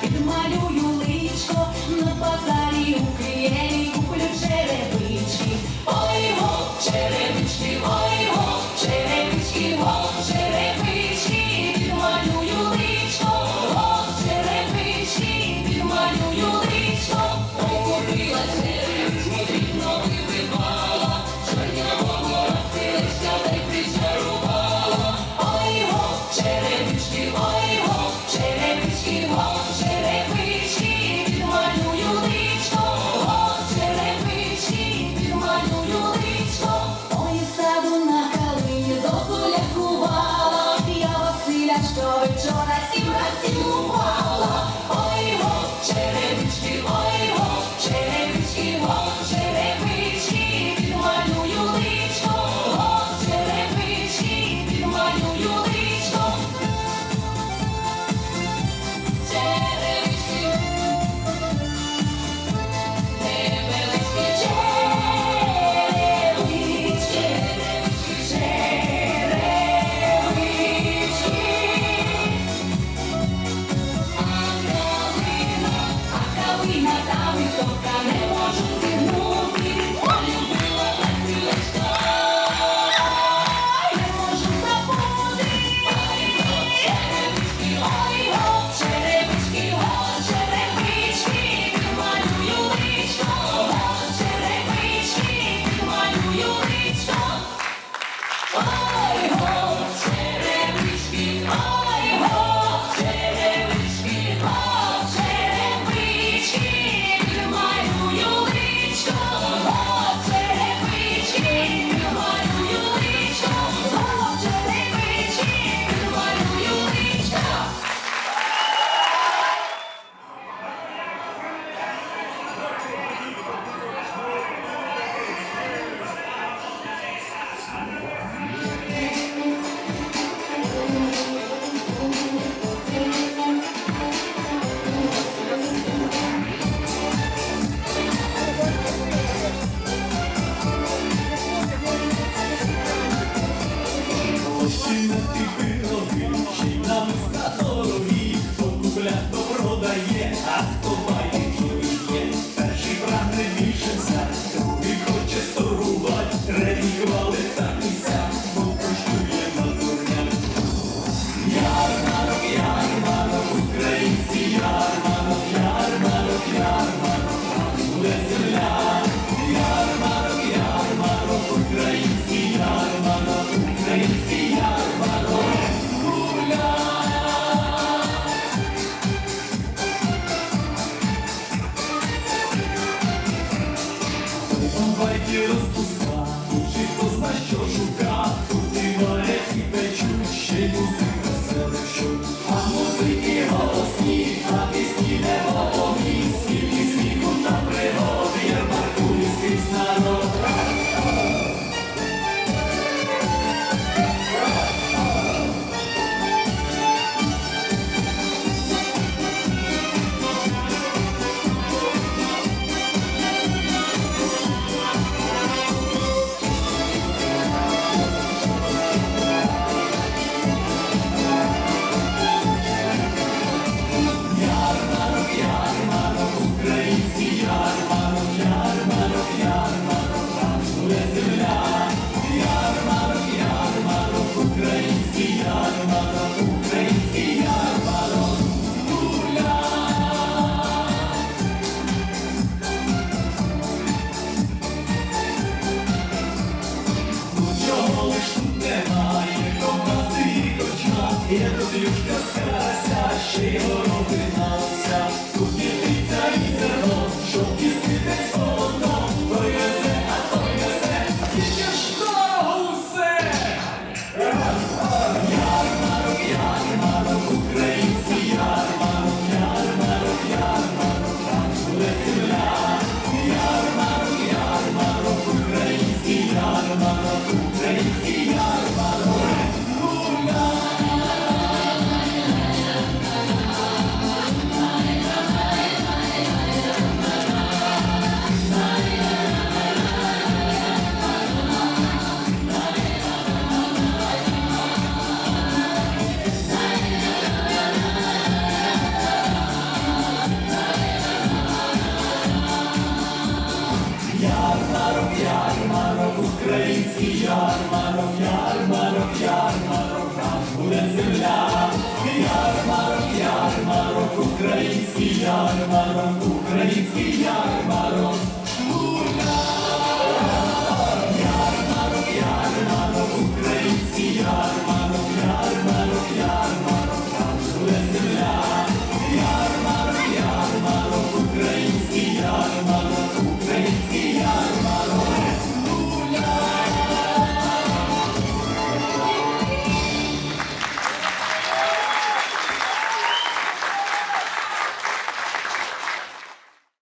Підмалюю личко на базарі у Києві куплю черевички, ой го черевички, ой. Şimdi bir Цюшка скалася, ще й городиналася, тут дітиця і зерно, щоб кіститись холодно, той везе, а той везе, тільки ж усе. Ярмарок, ярмарок, український ярмарок, ярмарок, ярмарок, так буде земля. Ярмарок, ярмарок, український ярмарок, український ярмарок, ярмарок, український ярмарок, ярмарок, ярмарок, там буде земля, ярмарок, ярмарок, український ярмарок, український ярмарок.